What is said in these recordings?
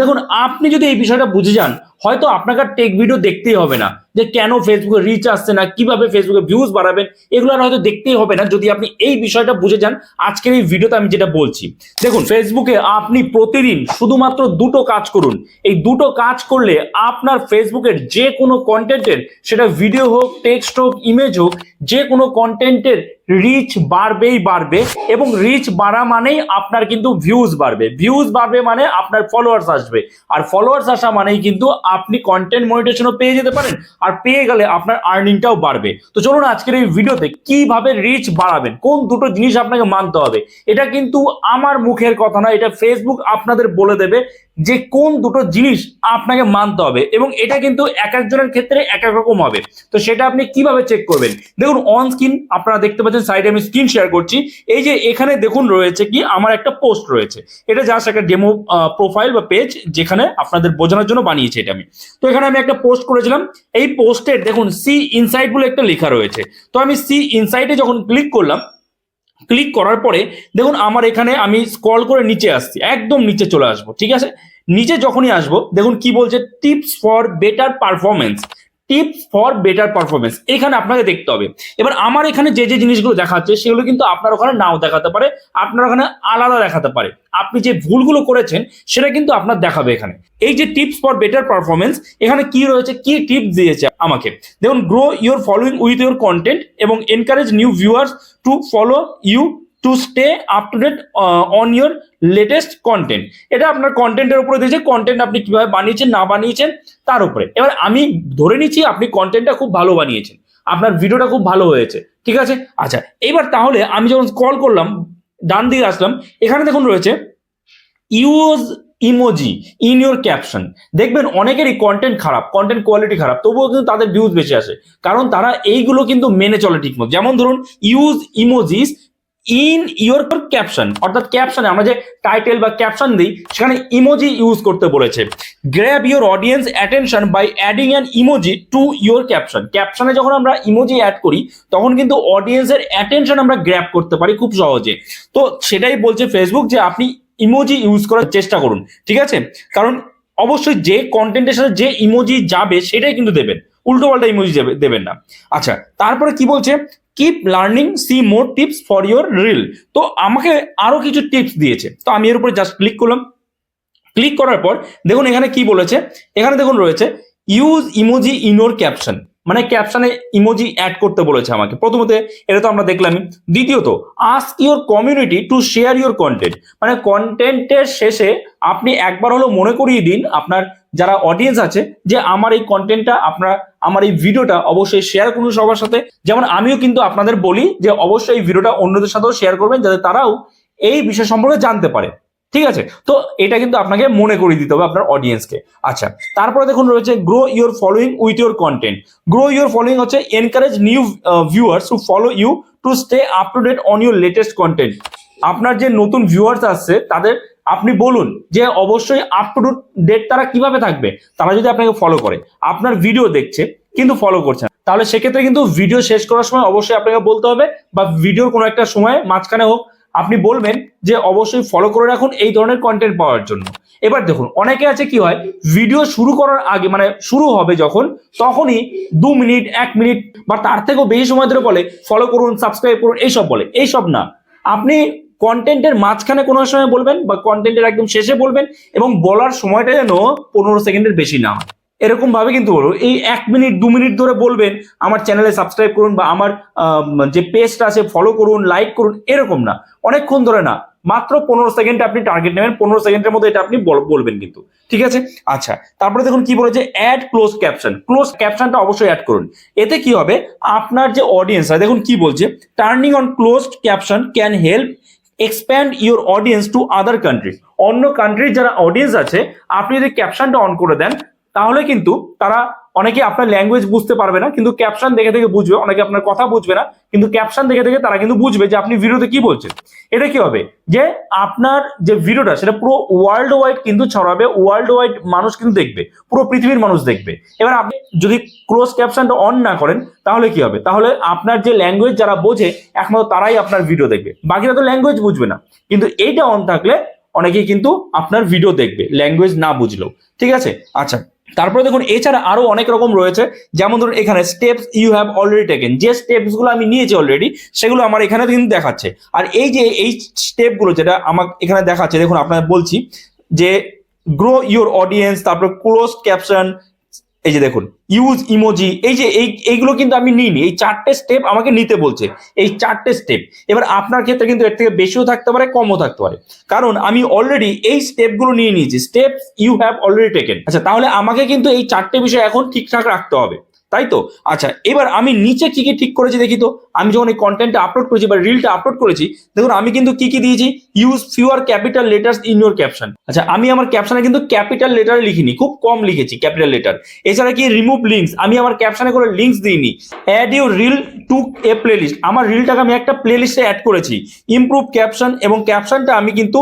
দেখুন, আপনি যদি এই বিষয়টা বুঝে যান, হয়তো আপনাকে আর টেক ভিডিও দেখতেই হবে না যে কেন ফেসবুকে রিচ আসছে না, কীভাবে ফেসবুকে ভিউজ বাড়াবেন, এগুলো আর হয়তো দেখতেই হবে না যদি আপনি এই বিষয়টা বুঝে যান। আজকের এই ভিডিওতে আমি যেটা বলছি, দেখুন ফেসবুকে আপনি প্রতিদিন শুধুমাত্র দুটো কাজ করুন। এই দুটো কাজ করলে আপনার ফেসবুকের যে কোনো কন্টেন্টের সেটা ভিডিও হোক টেক্সট হোক ইমেজ হোক, যে কোনো কন্টেন্টের রিচ বাড়বেই বাড়বে এবং রিচ বাড়া মানেই আপনার কিন্তু ভিউজ বাড়বে। ভিউজ বাড়বে মানে আপনার ফলোয়ার্স আসবে। আর ফলোয়ার্স আসা মানেই কিন্তু আপনি কন্টেন্ট মনিটেশনও পেয়ে যেতে পারেন, আর পেয়ে গেলে আপনার আর্নিংটাও বাড়বে। তো চলুন আজকের এই ভিডিওতে কীভাবে রিচ বাড়াবেন, কোন দুটো জিনিস আপনাকে মানতে হবে, এটা কিন্তু আমার মুখের কথা না এটা ফেসবুক আপনাদের বলে দেবে যে কোন দুটো জিনিস আপনাকে মানতে হবে এবং এটা কিন্তু এক একজনের ক্ষেত্রে এক এক রকম হবে। তো সেটা আপনি কীভাবে চেক করবেন? দেখুন অন স্ক্রিন আপনারা দেখতে পাচ্ছেন সাইডে আমি স্ক্রিন শেয়ার করছি। এই যে এখানে দেখুন রয়েছে কি, আমার একটা পোস্ট রয়েছে। এটা জাস্ট একটা ডেমো প্রোফাইল বা পেজ যেখানে আপনাদের বোঝানোর জন্য বানিয়েছি এটা আমি। তো এখানে আমি একটা পোস্ট করেছিলাম। এই পোস্টের দেখুন সি ইনসাইট বলে একটা লেখা রয়েছে। তো আমি সি ইনসাইটে যখন ক্লিক করলাম ক্লিক করার পরে দেখুন আমার এখানে আমি স্ক্রল করে নিচে আসছি, একদম নিচে চলে আসব, ঠিক আছে? নিচে যখনই আসব, দেখুন কি বলছে tips for better performance tips for better performance এখানে আপনাকে দেখতে হবে। এবার আমার এখানে যে যে জিনিসগুলো দেখাচ্ছে, সেগুলো কিন্তু আপনার ওখানে নাও দেখাতে পারে, আপনার ওখানে আলাদা দেখাতে পারে। আপনি যে ভুলগুলো করেছেন, সেটা কিন্তু আপনার দেখাবে এখানে। এই যে টিপস ফর বেটার পারফরমেন্স এখানে কি রয়েছে, কি টিপস দিয়েছে আমাকে? দেখুন grow your following with your content এবং encourage new viewers to follow you to stay up to date on your latest content এটা আপনার কন্টেন্টের উপরে দিয়েছে। কন্টেন্ট আপনি কীভাবে বানিয়েছেন, না বানিয়েছেন, তার উপরে। এবার আমি ধরে নিচ্ছি, আপনি কন্টেন্টটা খুব ভালো বানিয়েছেন। আপনার ভিডিওটা খুব ভালো হয়েছে। ঠিক আছে? আচ্ছা এবার তাহলে আমি যখন কল করলাম, ডান দিকে আসলাম, এখানে দেখুন রয়েছে use emoji in your caption দেখবেন অনেকেরই কন্টেন্ট খারাপ কন্টেন্ট কোয়ালিটি খারাপ, তবুও কিন্তু তাদের ভিউজ বেশি আসে। কারণ তারা এইগুলো কিন্তু মেনে চলে ঠিকমতো যেমন ধরুন use emojis in your caption অর্থাৎ ক্যাপশনে আমরা যে টাইটেল বা ক্যাপশন দিই, সেখানে ইমোজি ইউজ করতে বলেছে। Grab your audience attention by adding an emoji to your caption ক্যাপশনে যখন আমরা ইমোজি অ্যাড করি, তখন কিন্তু অডিয়েন্সের অ্যাটেনশন আমরা গ্র্যাব করতে পারি খুব সহজে। তো সেটাই বলছে ফেসবুক যে আপনি ইমোজি ইউজ করার চেষ্টা করুন, ঠিক আছে? কারণ অবশ্যই যে কন্টেন্টের সাথে যে ইমোজি যাবে, সেটাই কিন্তু দেবেন। উল্টো পাল্টা ইমোজি দেবেন না। আচ্ছা তারপরে কি বলছে? Keep learning see more tips for your reel তো আমাকে আরও কিছু টিপস দিয়েছে। তো আমি এর উপরে জাস্ট ক্লিক করলাম। ক্লিক করার পর দেখুন এখানে কি বলেছে? এখানে দেখুন রয়েছে use emoji in our caption মানে ক্যাপশনে ইমোজি অ্যাড করতে বলেছে আমাকে। প্রথমত এটা তো আমরা দেখলামই দ্বিতীয়ত ask your community to share your content মানে কন্টেন্টের শেষে আপনি একবার হলো মনে করিয়ে দিন আপনার যারা অডিয়েন্স আছে যে আমার এই কন্টেন্টটা আপনারা, আমার এই ভিডিওটা অবশ্যই শেয়ার করুন সবার সাথে। যেমন আমিও কিন্তু আপনাদের বলি যে অবশ্যই এই ভিডিওটা অন্যদের সাথেও শেয়ার করবেন যাতে তারাও এই বিষয় সম্পর্কে জানতে পারে। ঠিক আছে? তো এটা কিন্তু আপনাকে মনে করিয়ে দিতে হবে আপনার অডিয়েন্সকে আচ্ছা তারপরে দেখুন রয়েছে grow your following with your content grow your following হচ্ছে encourage new viewers to follow you to stay up to date on your latest content আপনার যে নতুন ভিউয়ার্স আসছে, তাদের আপনি বলুন যে অবশ্যই আপ টু ডেট তারা কীভাবে থাকবে? তারা যদি আপনাকে ফলো করে, আপনার ভিডিও দেখছে, কিন্তু ফলো করছে তাহলে সেক্ষেত্রে কিন্তু ভিডিও শেষ করার সময় অবশ্যই আপনাকে বলতে হবে বা ভিডিওর কোনো একটা সময় মাঝখানে হোক আপনি বলবেন যে অবশ্যই ফলো করে রাখুন এই ধরনের কন্টেন্ট পাওয়ার জন্য। এবার দেখুন, অনেকে আছে কি হয় ভিডিও শুরু করার আগে মানে শুরু হবে যখন, তখনই দু মিনিট এক মিনিট বা তার থেকেও বেশি সময় ধরে বলে ফলো করুন সাবস্ক্রাইব করুন, এইসব বলে। এইসব না। আপনি কন্টেন্টের মাঝখানে কোনো সময় বলবেন বা কন্টেন্টের একদম শেষে বলবেন এবং বলার সময়টা যেন পনেরো সেকেন্ডের বেশি না হয়। এরকম ভাবে কিন্তু বলব। এই এক মিনিট, দু মিনিট ধরে বলবেন, আমার চ্যানেলে সাবস্ক্রাইব করুন বা আমার যে পেজটা আছে ফলো করুন লাইক করুন, এরকম না। অনেকক্ষণ ধরে না, মাত্র পনেরো সেকেন্ডে আপনি টার্গেট নেবেন, পনেরো সেকেন্ডের মধ্যে এটা আপনি বলবেন কিন্তু। ঠিক আছে? আচ্ছা তারপরে দেখুন কি বলেছে অ্যাড ক্লোজ ক্যাপশন ক্লোজ ক্যাপশনটা অবশ্যই অ্যাড করুন। এতে কি হবে? আপনার যে অডিয়েন্স আছে দেখুন কি বলছে turning on closed caption can help expand your audience to other countries অন্য কান্ট্রির যারা অডিয়েন্স আছে, আপনি যদি ক্যাপশনটা অন করে দেন তাহলে কিন্তু তারা অনেকে আপনার ল্যাঙ্গুয়েজ বুঝতে পারবে না, কিন্তু ক্যাপশন দেখে দেখে বুঝবে, অনেকে আপনার কথা বুঝবে না, কিন্তু ক্যাপশন দেখে দেখে তারা কিন্তু বুঝবে যে আপনি ভিডিওতে কি বলছেন। এটা কি হবে? যে আপনার যে ভিডিওটা, সেটা পুরো ওয়ার্ল্ড ওয়াইড কিন্তু ছড়াবে ওয়ার্ল্ড ওয়াইড মানুষ কিন্তু দেখবে, পুরো পৃথিবীর মানুষ দেখবে। এবার আপনি যদি ক্লোজ ক্যাপশনটা অন না করেন, তাহলে কি হবে? তাহলে আপনার যে ল্যাঙ্গুয়েজ যারা বোঝে, একমাত্র তারাই আপনার ভিডিও দেখবে। বাকিরা তো ল্যাঙ্গুয়েজ বুঝবে না। কিন্তু এইটা অন থাকলে অনেকেই কিন্তু আপনার ভিডিও দেখবে ল্যাঙ্গুয়েজ না বুঝলেও। ঠিক আছে? আচ্ছা তারপরে দেখুন, এছাড়া আরও অনেক রকম রয়েছে। যেমন ধরুন, এখানে steps you have already taken যে স্টেপসগুলো আমি নিয়েছি অলরেডি সেগুলো আমার এখানে কিন্তু দেখাচ্ছে। আর এই যে, এই স্টেপগুলো যেটা আমার এখানে দেখাচ্ছে, দেখুন আপনার বলছি যে গ্রো ইউর অডিয়েন্স তারপরে ক্লোজ ক্যাপশন এই যে দেখুন ইউজ ইমোজি এই যে এই, এইগুলো কিন্তু আমি নিইনি, এই চারটে স্টেপ আমাকে নিতে বলছে, এই চারটে স্টেপ এবার আপনার ক্ষেত্রে কিন্তু এর থেকে বেশিও থাকতে পারে, কমও থাকতে পারে। কারণ আমি অলরেডি এই স্টেপগুলো নিয়ে নিয়েছি step you have already taken আচ্ছা তাহলে আমাকে কিন্তু এই চারটে বিষয় এখন ঠিকঠাক রাখতে হবে। তাই তো আচ্ছা এবার আমি নিচে কি কি ঠিক করেছি দেখি তো? আমি যখন এই কন্টেন্টটা আপলোড করেছি বা রিলটা আপলোড করেছি, দেখুন আমি কিন্তু কি কি দিয়েছি? Use fewer capital letters in your caption আচ্ছা আমি আমার ক্যাপশনে কিন্তু ক্যাপিটাল লেটার লিখিনি, খুব কম লিখেছি ক্যাপিটাল লেটার এছাড়া কি রিমুভ লিঙ্কস আমি আমার ক্যাপশনে কোনো লিঙ্কস দিইনি। Add your reel to a playlist আমার রিলটাকে আমি একটা প্লেলিস্টে অ্যাড করেছি। ইমপ্রুভ ক্যাপশন এবং ক্যাপশনটা আমি কিন্তু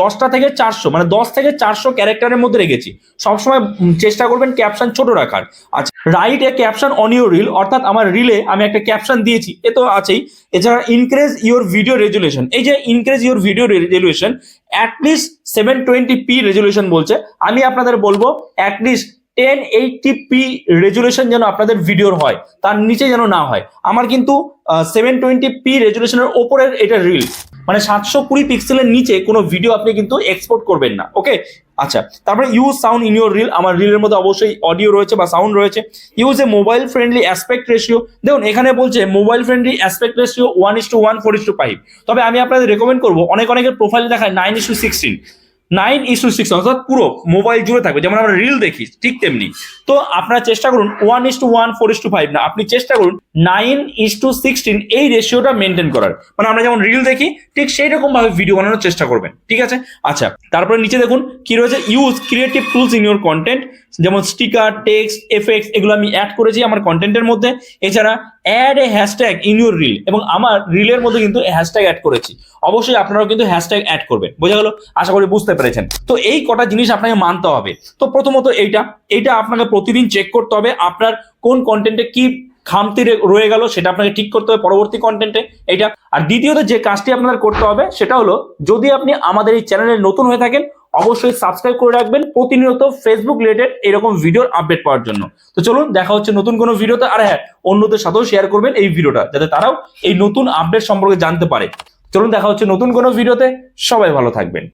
দশটা থেকে চারশো মানে দশ থেকে চারশো ক্যারেক্টারের মধ্যে রেখেছি। সবসময় চেষ্টা করবেন ক্যাপশন ছোট রাখার। আচ্ছা write a caption on your reel অর্থাৎ আমার রিলে আমি একটা ক্যাপশন দিয়েছি, এ তো আছেই। এছাড়া ইনক্রিজ ইউর ভিডিও রেজুলেশন এই যে increase your video resolution at least seven twenty p resolution বলছে। আমি আপনাদের বলব at least ten eighty p resolution যেন আপনাদের ভিডিওর হয়, তার নিচে যেন না হয়। আমার কিন্তু সেভেন টোয়েন্টি পি রেজুলেশনের ওপরের এটা রিল মানে সাতশো কুড়ি পিক্সেলের নিচে কোনো ভিডিও আপনি কিন্তু এক্সপোর্ট করবেন না ওকে আচ্ছা তারপরে use sound in your reel আমার রিলের মধ্যে অবশ্যই অডিও রয়েছে বা সাউন্ড রয়েছে। Use a mobile friendly aspect ratio দেখুন, এখানে বলছে mobile friendly aspect ratio one is to one four is to five তবে আমি আপনাদের রেকমেন্ড করব, অনেক অনেকের প্রোফাইল দেখায় nine is to sixteen nine is to six অর্থাৎ পুরো মোবাইল জুড়ে থাকবে, যেমন আমরা রিল দেখি, ঠিক তেমনি। তো আপনারা চেষ্টা করুন one is two one four is two five না, আপনি চেষ্টা করুন নাইন ইস টু সিক্সটিন এই রেশিওটা মেনটেন করার। মানে আমরা যেমন রিল দেখি, ঠিক সেই রকম ভাবে ভিডিও বানানোর চেষ্টা করবেন, ঠিক আছে? আচ্ছা তারপরে নিচে দেখুন, কি রয়েছে? Use creative tools in your content যেমন স্টিকার টেক্সট এফেক্টস এগুলো আমি অ্যাড করেছি আমার কন্টেন্টের মধ্যে। এছাড়া add a hashtag in your reel এবং আমার রিলের মধ্যে কিন্তু হ্যাশট্যাগ অ্যাড করেছি। অবশ্যই আপনারাও কিন্তু হ্যাশট্যাগ অ্যাড করবেন। বোঝা গেল? আশা করি বুঝতে পেরেছেন। তো এই কটা জিনিস আপনাকে মানতে হবে। তো প্রথমত এইটা এইটা আপনাকে প্রতিদিন চেক করতে হবে আপনার কোন কন্টেন্টে কি খামতি রয়ে গেল সেটা আপনাকে ঠিক করতে হবে পরবর্তী কন্টেন্টে এইটা। আর দ্বিতীয়ত যে কাজটি আপনাদের করতে হবে সেটা হলো, যদি আপনি আমাদের এই চ্যানেলে নতুন হয়ে থাকেন অবশ্যই সাবস্ক্রাইব করে রাখবেন। প্রতিনিয়ত ফেসবুক রিলেটেড এরকম ভিডিওর আপডেট পাওয়ার জন্য। তো চলুন, দেখা হচ্ছে নতুন কোনো ভিডিওতে আর হ্যাঁ অন্যদের সাথেও শেয়ার করবেন এই ভিডিওটা যাতে তারাও এই নতুন আপডেট সম্পর্কে জানতে পারে। চলুন, দেখা হচ্ছে নতুন কোনো ভিডিওতে সবাই ভালো থাকবেন।